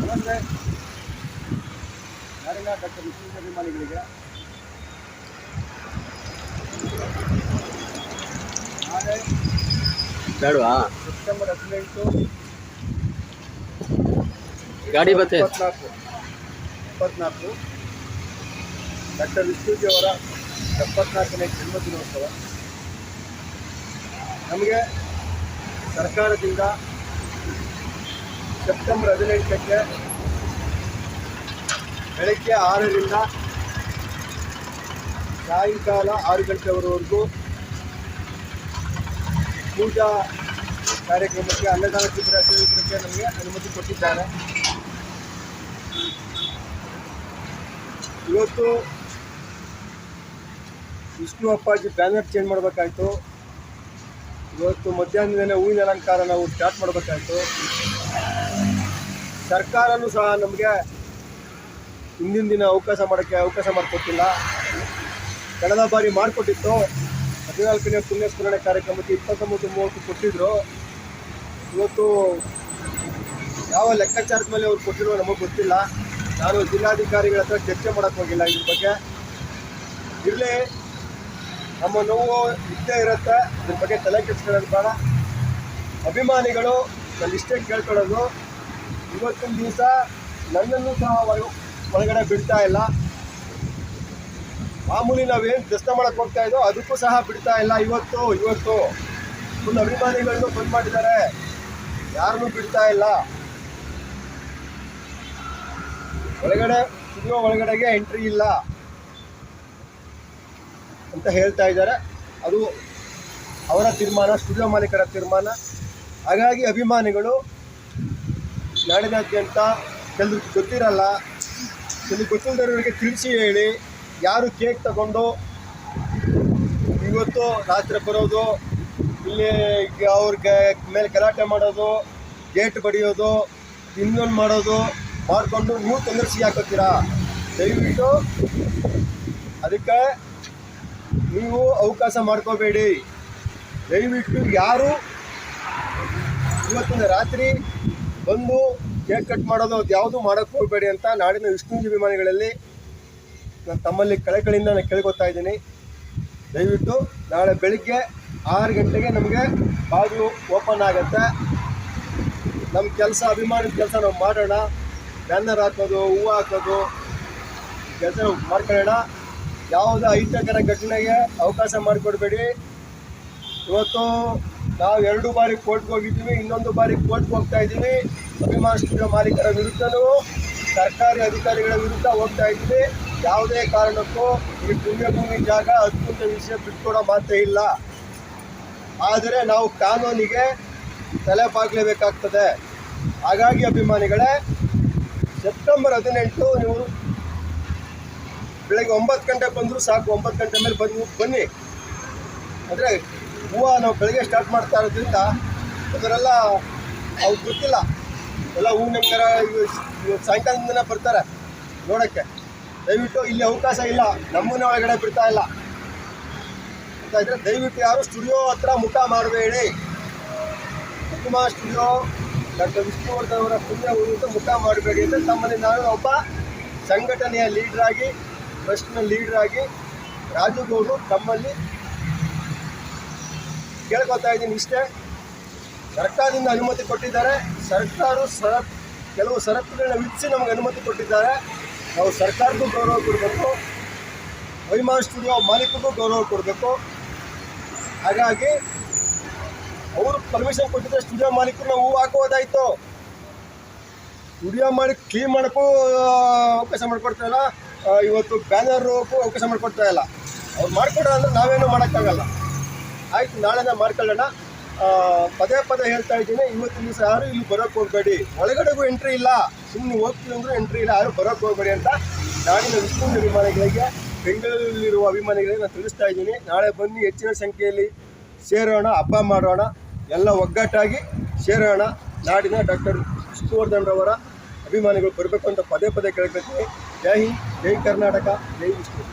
ನಮಸ್ತೆ. ನಾಡಿನ ಡಾಕ್ಟರ್ ವಿಶ್ವೇಶ್ವರ ಅಭಿಮಾನಿಗಳಿಗೆ ನಾಳೆ ಬೇಡವಾ? ಸೆಪ್ಟೆಂಬರ್ ಹದಿನೆಂಟು ಗಾಡಿ ಬತ್ತೆ. ಇಪ್ಪತ್ನಾಲ್ಕು. ಇಪ್ಪತ್ನಾಲ್ಕು. ಡಾಕ್ಟರ್ ವಿಶ್ವಜಿ ಅವರ ಎಪ್ಪತ್ನಾಲ್ಕನೇ ಜನ್ಮದಿನೋತ್ಸವ. ನಮಗೆ ಸರ್ಕಾರದಿಂದ ಸೆಪ್ಟೆಂಬರ್ ಹದಿನೆಂಟಕ್ಕೆ ಬೆಳಗ್ಗೆ ಆರರಿಂದ ಸಾಯಂಕಾಲ ಆರು ಗಂಟೆವರೆಗೂ ಪೂಜಾ ಕಾರ್ಯಕ್ರಮಕ್ಕೆ ಅನ್ನದಾನ ಶಿಬಿರ ನಮಗೆ ಅನುಮತಿ ಕೊಟ್ಟಿದ್ದಾರೆ. ಇವತ್ತು ವಿಷ್ಣು ಅಪ್ಪಾಜಿ ಬ್ಯಾನರ್ ಚೇಂಜ್ ಮಾಡಬೇಕಾಯ್ತು. ಇವತ್ತು ಮಧ್ಯಾಹ್ನದಲ್ಲೇ ಹೂವಿನ ಅಲಂಕಾರ ನಾವು ಸ್ಟಾರ್ಟ್ ಮಾಡಬೇಕಾಯ್ತು. ಸರ್ಕಾರನೂ ಸಹ ನಮಗೆ ಹಿಂದಿನ ದಿನ ಅವಕಾಶ ಮಾಡೋಕ್ಕೆ ಅವಕಾಶ ಮಾಡಿಕೊಟ್ಟಿಲ್ಲ. ಕಳೆದ ಬಾರಿ ಮಾಡಿಕೊಟ್ಟಿತ್ತು. ಹದಿನಾಲ್ಕನೇ ಪುಣ್ಯಸ್ಮರಣೆ ಕಾರ್ಯಕ್ರಮಕ್ಕೆ ಇಪ್ಪತ್ತೊಂಬತ್ತು ಮೂವತ್ತು ಕೊಟ್ಟಿದ್ದರು ಇವತ್ತು ಯಾವ ಲೆಕ್ಕಾಚಾರದ ಮೇಲೆ ಅವ್ರು ಕೊಟ್ಟಿರೋ ನಮಗೆ ಗೊತ್ತಿಲ್ಲ. ನಾನು ಜಿಲ್ಲಾಧಿಕಾರಿಗಳ ಹತ್ರ ಚರ್ಚೆ ಮಾಡೋಕ್ಕೆ ಹೋಗಿಲ್ಲ ಇದ್ರ ಬಗ್ಗೆ. ಇರಲಿ, ನಮ್ಮ ನೋವು ಇದ್ದೇ ಇರುತ್ತೆ. ಇದ್ರ ಬಗ್ಗೆ ತಲೆ ಕೆಡಿಸ್ಕೊಳ್ಳೋದು ಬೇಡ. ಅಭಿಮಾನಿಗಳು ನನ್ನ ಇಷ್ಟೇ ಕೇಳ್ಕೊಳ್ಳೋದು, ಇವತ್ತಿನ ದಿವಸ ನನ್ನನ್ನು ಸಹ ಒಳ- ಒಳಗಡೆ ಬಿಡ್ತಾ ಇಲ್ಲ. ಮಾಮೂಲಿ ನಾವೇನು ದರ್ಶನ ಮಾಡಕ್ಕೆ ಹೋಗ್ತಾ ಇದ್ದೋ ಅದಕ್ಕೂ ಸಹ ಬಿಡ್ತಾ ಇಲ್ಲ ಇವತ್ತು ಇವತ್ತು. ಫುಲ್ ಅಭಿಮಾನಿಗಳನ್ನು ಬಂದ್ ಮಾಡಿದ್ದಾರೆ. ಯಾರನ್ನೂ ಬಿಡ್ತಾ ಇಲ್ಲ. ಒಳಗಡೆ ಸ್ಟುಡಿಯೋ ಒಳಗಡೆಗೆ ಎಂಟ್ರಿ ಇಲ್ಲ ಅಂತ ಹೇಳ್ತಾ ಇದ್ದಾರೆ. ಅದು ಅವರ ತೀರ್ಮಾನ ಸ್ಟುಡಿಯೋ ಮಾಲೀಕರ ತೀರ್ಮಾನ. ಹಾಗಾಗಿ ಅಭಿಮಾನಿಗಳು ನಾಡಿನಾದ್ಯಂತ ಕೆಲವ್ರಿಗೆ ಗೊತ್ತಿರಲ್ಲ ಕೆಲವು ಗೊತ್ತಿಲ್ಲದವರಿಗೆ ತಿಳಿಸಿ ಹೇಳಿ, ಯಾರು ಕೇಕ್ ತಗೊಂಡು ಇವತ್ತು ರಾತ್ರಿ ಬರೋದು, ಇಲ್ಲಿ ಅವ್ರಿಗೆ ಮೇಲೆ ಗಲಾಟೆ ಮಾಡೋದು ಗೇಟ್ ಬಡಿಯೋದು, ಇನ್ನೊಂದು ಮಾಡೋದು ಮಾಡಿಕೊಂಡು ನೀವು ತೊಂದರೆ ಸಿಗಾಕೋತೀರಾ ದಯವಿಟ್ಟು ಅದಕ್ಕೆ ನೀವು ಅವಕಾಶ ಮಾಡ್ಕೋಬೇಡಿ. ದಯವಿಟ್ಟು ಯಾರು ಇವತ್ತಿನ ರಾತ್ರಿ ಬಂದು ಕೇಕ್ ಕಟ್ ಮಾಡೋದು ಅದು ಯಾವುದು ಮಾಡೋಕ್ಕೆ ಹೋಗಬೇಡಿ ಅಂತ ನಾಡಿನ ವಿಷ್ಣು ಅಭಿಮಾನಿಗಳಲ್ಲಿ ನಾನು ತಮ್ಮಲ್ಲಿ ಕಳೆಕಳಿಂದ ನಾನು ಕೇಳ್ಕೊತಾ ಇದ್ದೀನಿ. ದಯವಿಟ್ಟು ನಾಳೆ ಬೆಳಿಗ್ಗೆ ಆರು ಗಂಟೆಗೆ ನಮಗೆ ಬಾಗಿಲು ಓಪನ್ ಆಗುತ್ತೆ. ನಮ್ಮ ಕೆಲಸ ಅಭಿಮಾನದ ಕೆಲಸ ನಾವು ಮಾಡೋಣ. ಬ್ಯಾನರ್ ಹಾಕೋದು, ಹೂವು ಹಾಕೋದು. ಕೆಲಸ ಮಾಡ್ಕೊಳ್ಳೋಣ. ಯಾವುದೇ ಅಹಿತಕರ ಘಟನೆಗೆ ಅವಕಾಶ ಮಾಡಿಕೊಡ್ಬೇಡಿ. ಇವತ್ತು ನಾವು ಎರಡು ಬಾರಿ ಕೋರ್ಟ್ಗೆ ಹೋಗಿದ್ದೀವಿ, ಇನ್ನೊಂದು ಬಾರಿ ಕೋರ್ಟ್ಗೆ ಹೋಗ್ತಾ ಇದ್ದೀವಿ. ಅಭಿಮಾನ ಸ್ಟುಡಿಯೋ ಮಾಲೀಕರ ವಿರುದ್ಧನೂ, ಸರ್ಕಾರಿ ಅಧಿಕಾರಿಗಳ ವಿರುದ್ಧ ಹೋಗ್ತಾ ಇದ್ದೀವಿ. ಯಾವುದೇ ಕಾರಣಕ್ಕೂ ಈ ಪುಣ್ಯಭೂಮಿ ಜಾಗ ಅದ್ಭುತ ವಿಷಯ ಬಿಟ್ಕೊಡೋ ಮಾತೇ ಇಲ್ಲ. ಆದರೆ ನಾವು ಕಾನೂನಿಗೆ ತಲೆಪಾಗಲೇಬೇಕಾಗ್ತದೆ ಹಾಗಾಗಿ ಅಭಿಮಾನಿಗಳೇ ಸೆಪ್ಟೆಂಬರ್ ಹದಿನೆಂಟು, ನೀವು ಬೆಳಗ್ಗೆ ಒಂಬತ್ತು ಗಂಟೆ ಬಂದರೂ ಸಾಕು, ಒಂಬತ್ತು ಗಂಟೆ ಮೇಲೆ ಬಂದು ಬನ್ನಿ. ಅಂದರೆ ಹೂವು ನಾವು ಬೆಳಗ್ಗೆ ಸ್ಟಾರ್ಟ್ ಮಾಡ್ತಾ ಇರೋದ್ರಿಂದ ಅದರೆಲ್ಲ ಅವ್ರು ಗೊತ್ತಿಲ್ಲ. ಎಲ್ಲ ಹೂವಿನಂಗರ ಸಾಯಂಕಾಲದಿಂದನೇ ಬರ್ತಾರೆ ನೋಡೋಕ್ಕೆ. ದಯವಿಟ್ಟು ಇಲ್ಲಿ ಅವಕಾಶ ಇಲ್ಲ, ನಮ್ಮನ್ನ ಒಳಗಡೆ ಬಿಡ್ತಾ ಇಲ್ಲ. ಅಂತ ಇದ್ರೆ ದಯವಿಟ್ಟು ಯಾರು ಸ್ಟುಡಿಯೋ ಹತ್ರ ಮುಖ ಮಾಡಬೇಡಿ ಕುಟುಂಬ ಸ್ಟುಡಿಯೋ ಡಾಕ್ಟರ್ ವಿಷ್ಣುವರ್ಧನ್ ಪುಣ್ಯ ಉಳಿದು ಮುಖ ಮಾಡಬೇಡಿ ಅಂತ ತಮ್ಮಲ್ಲಿ ನಾನು ಒಬ್ಬ ಸಂಘಟನೆಯ ಲೀಡರ್ ಆಗಿ ಟ್ರಸ್ಟ್ನ ಲೀಡರ್ ಆಗಿ ರಾಜುಗೌಡರು ತಮ್ಮಲ್ಲಿ ಕೇಳ್ಕೊತಾ ಇದ್ದೀನಿ ಇಷ್ಟೇ. ಸರ್ಕಾರದಿಂದ ಅನುಮತಿ ಕೊಟ್ಟಿದ್ದಾರೆ. ಸರ್ಕಾರ ಸರ ಕೆಲವು ಷರತ್ತುಗಳನ್ನ ವಿಧಿಸಿ ನಮಗೆ ಅನುಮತಿ ಕೊಟ್ಟಿದ್ದಾರೆ. ನಾವು ಸರ್ಕಾರಕ್ಕೂ ಗೌರವ ಕೊಡಬೇಕು. ವೈಮಾನ್ ಸ್ಟುಡಿಯೋ ಮಾಲೀಕರಿಗೂ ಗೌರವ ಕೊಡಬೇಕು. ಹಾಗಾಗಿ ಅವರು ಪರ್ಮಿಷನ್ ಕೊಟ್ಟಿದ್ರೆ ಸ್ಟುಡಿಯೋ ಮಾಲೀಕರು ನಾವು ಹೂವು ಹಾಕೋದಾಯ್ತು ಸ್ಟುಡಿಯೋ ಮಾಡಿ ಕ್ಲೀನ್ ಮಾಡೋಕ್ಕೂ ಅವಕಾಶ ಮಾಡಿಕೊಡ್ತಾ ಇಲ್ಲ. ಬ್ಯಾನರ್ ಇವತ್ತು ಬ್ಯಾನರ್ಗೂ ಅವಕಾಶ ಮಾಡಿಕೊಡ್ತಾ ಇಲ್ಲ. ಅವ್ರು ಮಾಡಿಕೊಡ್ರ ಅಂದ್ರೆ ನಾವೇನು ಮಾಡೋಕ್ಕಾಗಲ್ಲ. ಆಯ್ತು, ನಾಳೆನೇ ಮಾಡ್ಕೊಳ್ಳೋಣ. ಪದೇ ಪದೇ ಹೇಳ್ತಾ ಇದ್ದೀನಿ, ಇವತ್ತಿನ ದಿವಸ ಯಾರು ಇಲ್ಲಿ ಬರೋಕ್ಕೆ ಹೋಗಬೇಡಿ. ಒಳಗಡೆಗೂ ಎಂಟ್ರಿ ಇಲ್ಲ. ಸುಮ್ಮನೆ ಹೋಗ್ತೀವಿ ಅಂದರೂ ಎಂಟ್ರಿ ಇಲ್ಲ. ಯಾರು ಬರೋಕ್ಕೆ ಹೋಗಬೇಡಿ ಅಂತ ನಾಡಿನ ವಿಷ್ಣು ಅಭಿಮಾನಿಗಳಿಗೆ, ಬೆಂಗಳೂರಲ್ಲಿರುವ ಅಭಿಮಾನಿಗಳಿಗೆ ನಾನು ತಿಳಿಸ್ತಾ ಇದ್ದೀನಿ. ನಾಳೆ ಬನ್ನಿ, ಹೆಚ್ಚಿನ ಸಂಖ್ಯೆಯಲ್ಲಿ ಸೇರೋಣ, ಹಬ್ಬ ಮಾಡೋಣ. ಎಲ್ಲ ಒಗ್ಗಟ್ಟಾಗಿ ಸೇರೋಣ ನಾಡಿನ ಡಾಕ್ಟರ್ ವಿಷ್ಣುವರ್ಧನ್ ರವರ ಅಭಿಮಾನಿಗಳು ಬರಬೇಕು ಅಂತ ಪದೇ ಪದೇ ಕೇಳ್ಕೊಳ್ತೀನಿ. ಜೈ ಹಿಂದ್, ಜೈ ಕರ್ನಾಟಕ, ಜೈ ವಿಷ್ಣು.